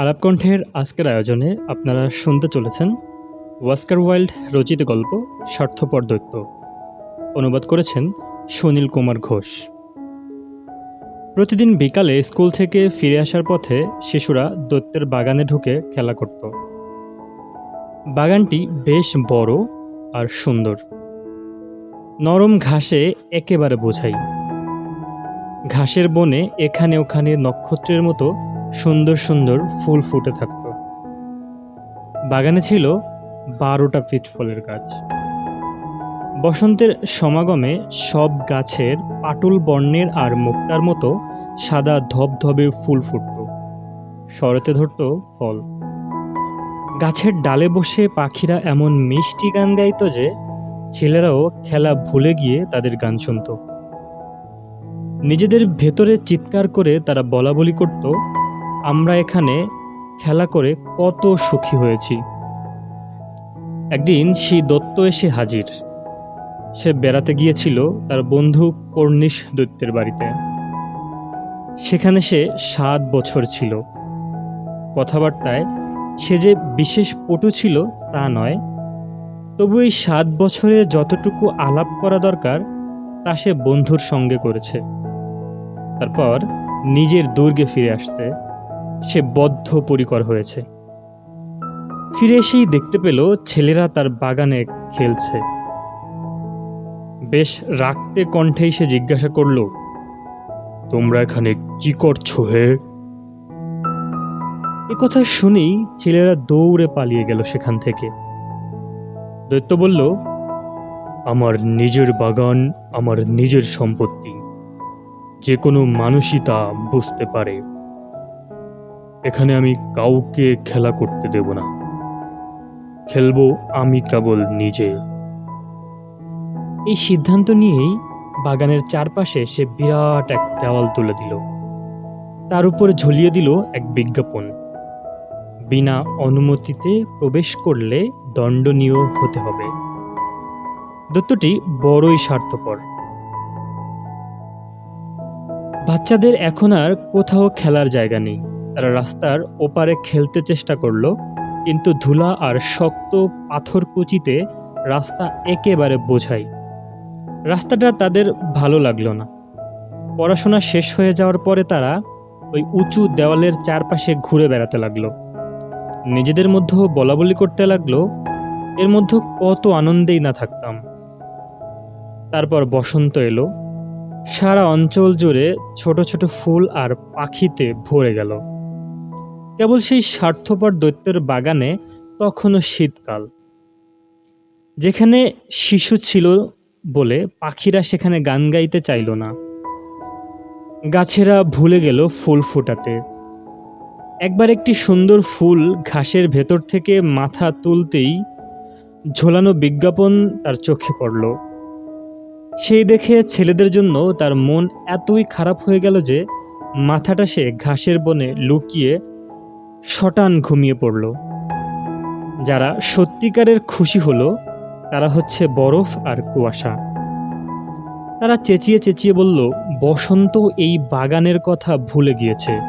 আলাপকণ্ঠের আজকের আয়োজনে আপনারা শুনতে চলেছেন ওয়াস্কার ওয়াইল্ড রচিত গল্প স্বার্থপর দৈত্য। অনুবাদ করেছেন সুনীল কুমার ঘোষ। প্রতিদিন বিকালে স্কুল থেকে ফিরে আসার পথে শিশুরা দৈত্যের বাগানে ঢুকে খেলা করত। বাগানটি বেশ বড় আর সুন্দর। নরম ঘাসে একেবারে বোঝাই। ঘাসের বনে এখানে ওখানে নক্ষত্রের মতো সুন্দর সুন্দর ফুল ফুটে থাকত। বাগানে ছিল বারোটা পিচ ফলের গাছ। বসন্তের সমাগমে সব গাছের পাটুল বর্ণের আর মুক্তার মতো সাদা ধবধবে ফুল ফুটত। শরতে ধরত ফল। গাছের ডালে বসে পাখিরা এমন মিষ্টি গান গাইতো যে, ছেলেরাও খেলা ভুলে গিয়ে তাদের গান শুনত। নিজেদের ভেতরে চিৎকার করে তারা বলা বলি করত আমরা এখানে খেলা করে কত সুখী হয়েছি। একদিন সেই দত্ত এসে হাজির। সে বেড়াতে গিয়েছিল তার বন্ধু কর্নিশ দৈত্যের বাড়িতে। সেখানে সে সাত বছর ছিল। কথাবার্তায় সে যে বিশেষ পটু ছিল তা নয়। তবু এই সাত বছরে যতটুকু আলাপ করা দরকার, তা সে বন্ধুর সঙ্গে করেছে। তারপর নিজের দুর্গে ফিরে আসতে সে বদ্ধপরিকর হয়েছে। ফিরে এসেই দেখতে পেল ছেলেরা তার বাগানে খেলছে। বেশ রাগতে কণ্ঠেই সে জিজ্ঞাসা করল, তোমরা এখানে কি করছ হে? এ কথা শুনেই ছেলেরা দৌড়ে পালিয়ে গেল সেখান থেকে। দৈত্য বলল, আমার নিজের বাগান, আমার নিজের সম্পত্তি। যে কোনো মানুষই তা বুঝতে পারে। এখানে আমি কাউকে খেলা করতে দেব না। খেলব আমি কেবল নিজে। এই সিদ্ধান্ত নিয়েই বাগানের চারপাশে সে বিরাট এক দেওয়াল তুলে দিল। তার উপর ঝুলিয়ে দিল এক বিজ্ঞাপন। বিনা অনুমতিতে প্রবেশ করলে দণ্ডনীয় হতে হবে। দত্তটি বড়ই স্বার্থপর। বাচ্চাদের এখন আর কোথাও খেলার জায়গা নেই। তারা রাস্তার ওপারে খেলতে চেষ্টা করল, কিন্তু ধুলা আর শক্ত পাথর কুচিতে রাস্তা একেবারে বোঝাই। রাস্তাটা তাদের ভালো লাগল না। পড়াশোনা শেষ হয়ে যাওয়ার পরে তারা ওই উঁচু দেওয়ালের চারপাশে ঘুরে বেড়াতে লাগল। নিজেদের মধ্যেও বলা বলি করতে লাগল, এর মধ্যে কত আনন্দেই না থাকতাম। তারপর বসন্ত এলো। সারা অঞ্চল জুড়ে ছোট ছোট ফুল আর পাখিতে ভরে গেল। কেবল সেই স্বার্থপর দৈত্যের বাগানে, তখনও শীতকাল। যেখানে শিশু ছিল বলে পাখিরা সেখানে গান গাইতে চাইল না। গাছেরা ভুলে গেল ফুল ফোটাতে। একবার একটি সুন্দর ফুল ঘাসের ভেতর থেকে মাথা তুলতেই ঝোলানো বিজ্ঞাপন তার চোখে পড়ল। সেই দেখে ছেলেদের জন্য তার মন এতই খারাপ হয়ে গেল যে মাথাটা সে ঘাসের বনে লুকিয়ে শটান ঘুমিয়ে পড়ল। যারা সত্যিকারের খুশি হলো, তারা হচ্ছে বরফ আর কুয়াশা। তারা চেঁচিয়ে চেঁচিয়ে বলল, বসন্ত এই বাগানের কথা ভুলে গিয়েছে।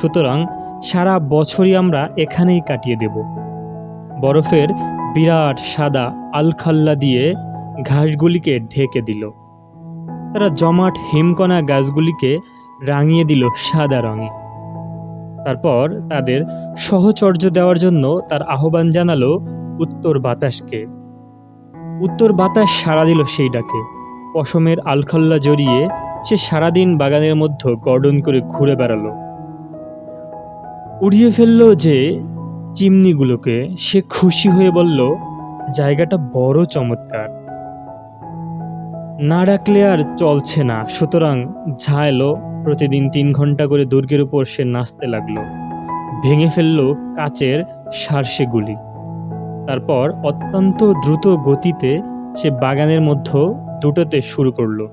সুতরাং সারা বছরই আমরা এখানেই কাটিয়ে দেব। বরফের বিরাট সাদা আলখাল্লা দিয়ে ঘাসগুলিকে ঢেকে দিল। তারা জমাট হিমকণা গাছগুলিকে রাঙিয়ে দিল সাদা রঙে। তারপর তাদের সহচর্য দেওয়ার জন্য তার আহ্বান জানালো উত্তর বাতাসকে। উত্তর বাতাস সাড়া দিল সেই ডাকে পশমের আলখাল্লা জড়িয়ে সে সারাদিন বাগানের মধ্যে গর্ডন করে ঘুরে বেড়ালো। উড়িয়ে ফেলল যে চিমনিগুলোকে, সে খুশি হয়ে বলল, জায়গাটা বড় চমৎকার। না ডাকলে আর চলছে না। সুতরাং ঝা এলো প্রতিদিন তিন ঘণ্টা করে দুর্গের উপর সে নাচতে লাগল। ভেঙে ফেলল কাচের সারসেগুলি তারপর অত্যন্ত দ্রুত গতিতে সে বাগানের মধ্যে দুটোতে শুরু করল।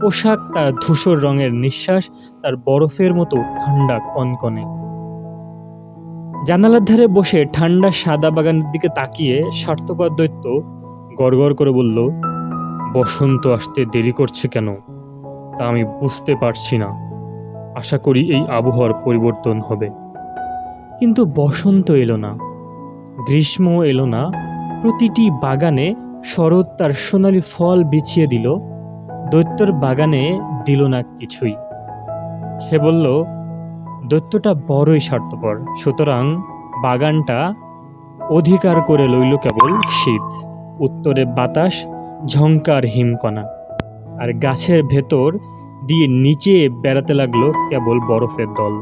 পোশাক তার ধূসর রঙের নিঃশ্বাস তার বরফের মতো ঠান্ডা কনকনে। জানালার ধারে বসে ঠান্ডা সাদা বাগানের দিকে তাকিয়ে স্বার্থপর দৈত্য গড়গড় করে বলল, বসন্ত আসতে দেরি করছে কেন? তা আমি বুঝতে পারছি না। আশা করি এই আবহাওয়ার পরিবর্তন হবে। কিন্তু বসন্ত এলো না। গ্রীষ্ম এলো না। প্রতিটি বাগানে শরৎ তার সোনালি ফল বিছিয়ে দিল। দৈত্যর বাগানে দিল না কিছুই। সে বলল, দৈত্যটা বড়ই স্বার্থপর। সুতরাং বাগানটা অধিকার করে লইল কেবল শীত। উত্তরে বাতাস, ঝংকার হিমকণা। আর গাছের ভেতর দিয়ে নিচে বেড়াতে লাগল কেবল বরফের দল।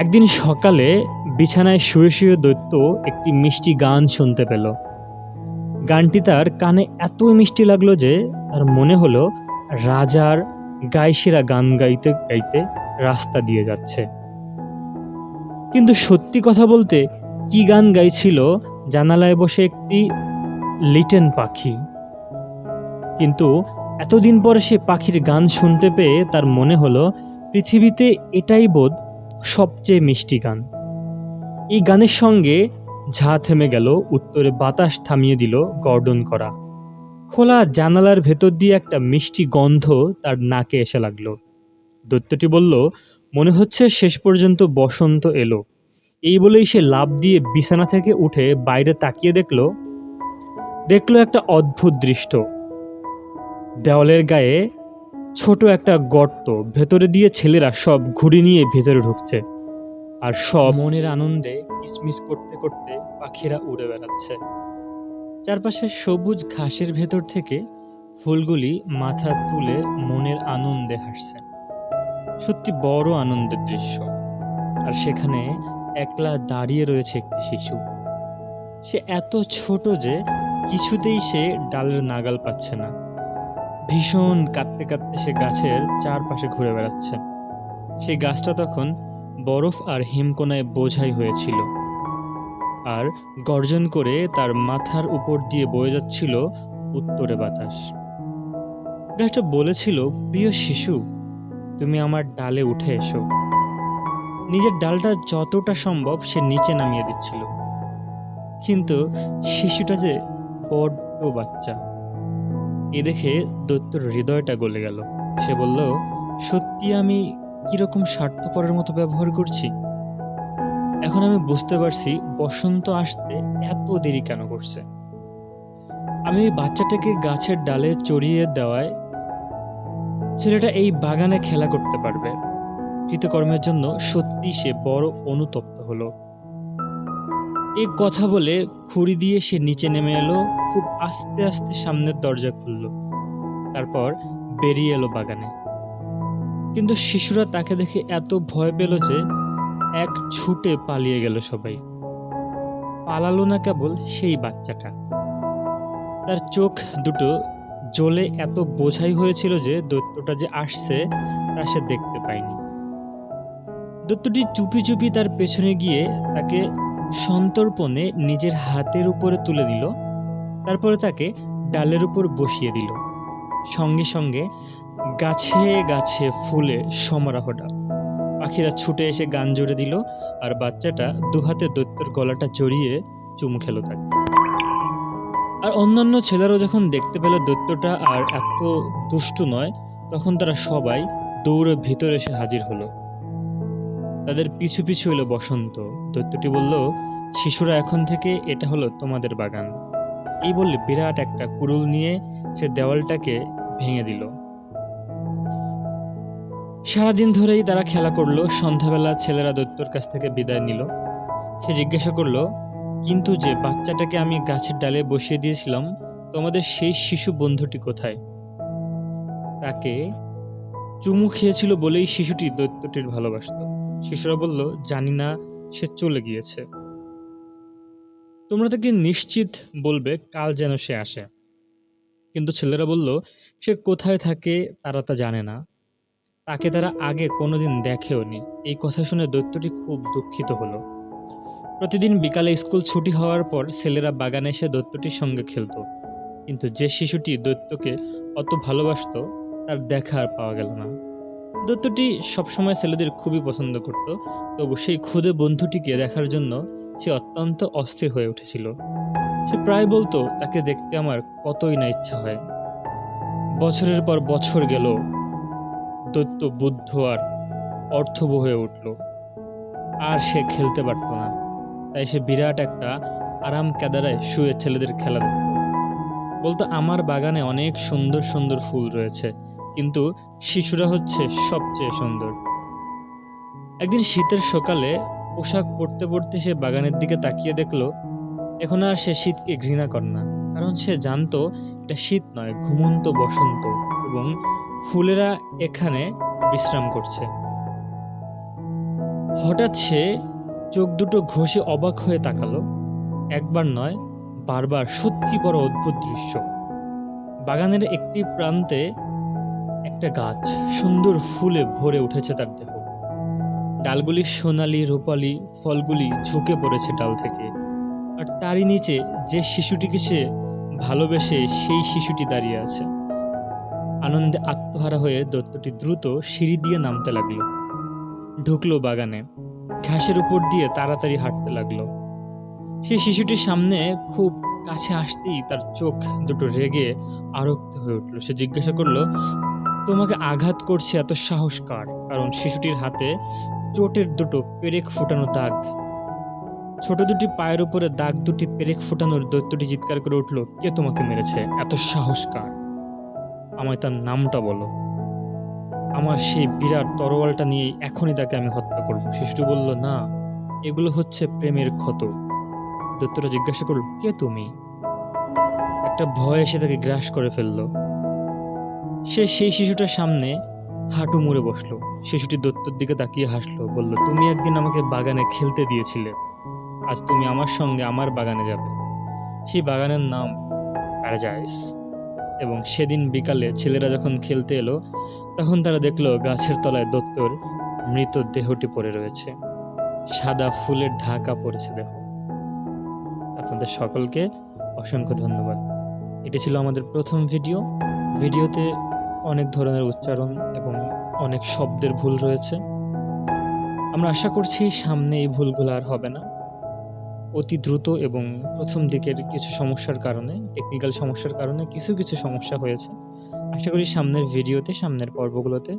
একদিন সকালে বিছানায় শুয়ে শুয়ে দৈত্য একটি মিষ্টি গান শুনতে পেল। গানটি তার কানে এত মিষ্টি লাগল যে তার মনে হলো রাজার গাইসেরা গান গাইতে গাইতে রাস্তা দিয়ে যাচ্ছে। কিন্তু সত্যি কথা বলতে কি গান গাইছিল জানালায় বসে একটি লিটেন পাখি? কিন্তু এতদিন পরে সে পাখির গান শুনতে পেয়ে তার মনে হলো, পৃথিবীতে এটাই বোধ সবচেয়ে মিষ্টি গান। এই গানের সঙ্গে ঝা থেমে গেল, উত্তরে বাতাস থামিয়ে দিল গর্ডন করা। খোলা জানালার ভেতর দিয়ে একটা মিষ্টি গন্ধ তার নাকে এসে লাগল। দৈত্যটি বলল, মনে হচ্ছে শেষ পর্যন্ত বসন্ত এলো। এই বলেই সে লাভ দিয়ে বিছানা থেকে উঠে বাইরে তাকিয়ে দেখল দেখল একটা অদ্ভুত দৃষ্ট। দেওয়ালের গায়ে ছোট একটা গর্ত, ভেতরে দিয়ে ছেলেরা সব ঘুড়ি নিয়ে ভেতরে ঢুকছে। আর সব মনের আনন্দে কিসমিস করতে করতে পাখিরা উড়ে বেড়াচ্ছে। চারপাশে সবুজ ঘাসের ভেতর থেকে ফুলগুলি মাথা তুলে মনের আনন্দে হাসছে। সত্যি বড় আনন্দের দৃশ্য। আর সেখানে একলা দাঁড়িয়ে রয়েছে একটি শিশু। সে এত ছোট যে কিছুতেই সে ডালের নাগাল পাচ্ছে না। ভীষণ কাঁদতে কাঁদতে সে গাছের চারপাশে ঘুরে বেড়াচ্ছে। সেই গাছটা তখন বরফ আর হিমকোনায় বোঝাই হয়েছিল আর গর্জন করে তার মাথার উপর দিয়ে বয়ে যাচ্ছিল উত্তরে বাতাস। গাছটা বলেছিল, প্রিয় শিশু, তুমি আমার ডালে উঠে এসো। নিজের ডালটা যতটা সম্ভব সে নিচে নামিয়ে দিচ্ছিল। কিন্তু শিশুটা যে বড্ড বাচ্চা। এ দেখে দৈত্যর হৃদয়টা গলে গেল। সে বলল, সত্যি আমি কীরকম স্বার্থপরের মতো ব্যবহার করছি? এখন আমি বুঝতে পারছি বসন্ত আসতে এত দেরি কেন করছে। আমি ওই বাচ্চাটাকে গাছের ডালে চড়িয়ে দেওয়ায় ছেলেটা এই বাগানে খেলা করতে পারবে। কৃতকর্মের জন্য সত্যি সে বড় অনুতপ্ত হলো। এই কথা বলে খুঁড়ি দিয়ে সে নিচে নেমে এলো, খুব আস্তে আস্তে সামনের দরজা খুলল। তারপর বেরিয়ে এলো বাগানে। কিন্তু শিশুরা তাকে দেখে এত ভয় পেল যে এক ছুটে পালিয়ে গেল সবাই। পালালো না কেবল সেই বাচ্চাটা। তার চোখ দুটো জ্বলে এত বোঝাই হয়েছিল যে দৈত্যটা যে আসছে তা সে দেখতে পায়নি। দৈত্যটি চুপি চুপি তার পেছনে গিয়ে তাকে সন্তর্পণে নিজের হাতের উপরে তুলে দিল, তারপরে তাকে ডালের উপর বসিয়ে দিল। সঙ্গে সঙ্গে গাছে গাছে ফুলে সমারোহটা। পাখিরা ছুটে এসে গান জুড়ে দিল আর বাচ্চাটা দুহাতে দৈত্যর গলাটা জড়িয়ে চুমু খেলো তাকে। আর অন্যান্য ছেলেরাও যখন দেখতে পেল দৈত্যটা আর এত দুষ্টু নয়, তখন তারা সবাই দৌড়ে ভিতরে এসে হাজির হলো। তাদের পিছু পিছু এলো বসন্ত। দৈত্যটি বলল, শিশুরা এখন থেকে এটা হলো তোমাদের বাগান। এই বললে বিরাট একটা কুড়ুল নিয়ে সে দেওয়ালটাকে ভেঙে দিল। সারাদিন ধরেই তারা খেলা করল। সন্ধ্যাবেলা ছেলেরা দৈত্যর কাছ থেকে বিদায় নিল। সে জিজ্ঞাসা করল, কিন্তু যে বাচ্চাটাকে আমি গাছের ডালে বসিয়ে দিয়েছিলাম, তোমাদের সেই শিশু বন্ধুটি কোথায়? তাকে চুমু খেয়েছিল বলেই শিশুটি দৈত্যটির ভালোবাসত। শিশুরা বলল, জানি না, সে চলে গিয়েছে। তোমরা তাকে নিশ্চিত বলবে কাল যেন সে আসে? কিন্তু ছেলেরা বলল, সে কোথায় থাকে তারা তা জানে না। তাকে তারা আগে কোনোদিন দেখেওনি এই কথা শুনে দৈত্যটি খুব দুঃখিত হলো। প্রতিদিন বিকালে স্কুল ছুটি হওয়ার পর ছেলেরা বাগানে এসে দৈত্যটির সঙ্গে খেলতো। কিন্তু যে শিশুটি দৈত্যকে অত ভালোবাসতো, তার দেখা আর পাওয়া গেল না। দৈত্যটি সবসময় ছেলেদের খুবই পছন্দ করত। তবু সেই ক্ষুদে বন্ধুটিকে দেখার জন্য সে অত্যন্ত অস্থির হয়ে উঠেছিল। সে প্রায় বলতো, তাকে দেখতে আমার কতই না ইচ্ছা হয়। বছরের পর বছর গেল। দৈত্য বুদ্ধ আর অর্থবহ হয়ে উঠল। আর সে খেলতে পারত না। তাই সে বিরাট একটা আরাম কেদারায় শুয়ে ছেলেদের খেলা দেখত। বলতো, আমার বাগানে অনেক সুন্দর সুন্দর ফুল রয়েছে। কিন্তু শিশুরা হচ্ছে সবচেয়ে সুন্দর। একদিন শীতের সকালে পোশাক পরতে পরতে সে বাগানের দিকে তাকিয়ে দেখল, এখন আর সে শীতকে ঘৃণা করে না, কারণ সে জানতো এটা শীত নয়, ঘুমন্ত বসন্ত এবং ফুলেরা এখানে বিশ্রাম করছে। হঠাৎ সে চোখ দুটো ঘষে অবাক হয়ে তাকালো। একবার নয়, বারবার। সত্যি বড় অদ্ভুত দৃশ্য। বাগানের একটি প্রান্তে একটা গাছ সুন্দর ফুলে ভরে উঠেছে তার দেহ। ডালগুলি সোনালি, রূপালি ফলগুলি ঝুঁকে পড়েছে ডাল থেকে। আর তারই নিচে যে শিশুটিকে সে ভালোবেসে সেই শিশুটি দাঁড়িয়ে আছে। আনন্দে আত্মহারা হয়ে দত্তটি দ্রুত সিঁড়ি দিয়ে নামতে লাগল। ঢুকলো বাগানে। ঘাসের উপর দিয়ে তাড়াতাড়ি হাঁটতে লাগল। সেই শিশুটির সামনে খুব কাছে আসতেই তার চোখ দুটো রেগে আরক্ত হয়ে উঠল। সে জিজ্ঞাসা করল তোমাকে আঘাত করছে এত সাহস কার কারণ শিশুটির হাতে চোটের দুটো পেরেক ফুটানো দাগ। ছোট দুটি পায়ের উপরে দাগ দুটি পেরেক ফুটানোর দৈত্যটি চিৎকার করে উঠল, কে তোমাকে মেরেছে? এত সাহস কার আমায় তার নামটা বলো। আমার সেই বিরাট তরোয়ালটা নিয়ে এখনই তাকে আমি হত্যা করব। শিশুটি বলল, না, এগুলো হচ্ছে প্রেমের ক্ষত। দত্তরা জিজ্ঞাসা করল, কে তুমি? একটা ভয় এসে তাকে গ্রাস করে ফেলল। সে সেই শিশুটার সামনে হাঁটু মুড়ে বসল। শিশুটি দত্তর দিকে তাকিয়ে হাসলো, বলল, তুমি একদিন আমাকে বাগানে খেলতে দিয়েছিলে। আজ তুমি আমার সঙ্গে আমার বাগানে যাবে। সেই বাগানের নাম প্যারাজাইস এবং সেদিন বিকালে ছেলেরা যখন খেলতে এলো, তখন তারা দেখল গাছের তলায় দত্তর মৃত দেহটি পড়ে রয়েছে। সাদা ফুলের ঢাকা পড়েছে দেহ। আপনাদের সকলকে অসংখ্য ধন্যবাদ। এটি ছিল আমাদের প্রথম ভিডিও। ভিডিওতে অনেক ধরনের উচ্চারণ এবং অনেক শব্দের ভুল রয়েছে। আমরা আশা করছি সামনে এই ভুলগুলো আর হবে না। অতি দ্রুত এবং প্রথম দিকের কিছু সমস্যার কারণে টেকনিক্যাল সমস্যার কারণে কিছু কিছু সমস্যা হয়েছে। আশা করি সামনের ভিডিওতে, সামনের পর্বগুলোতে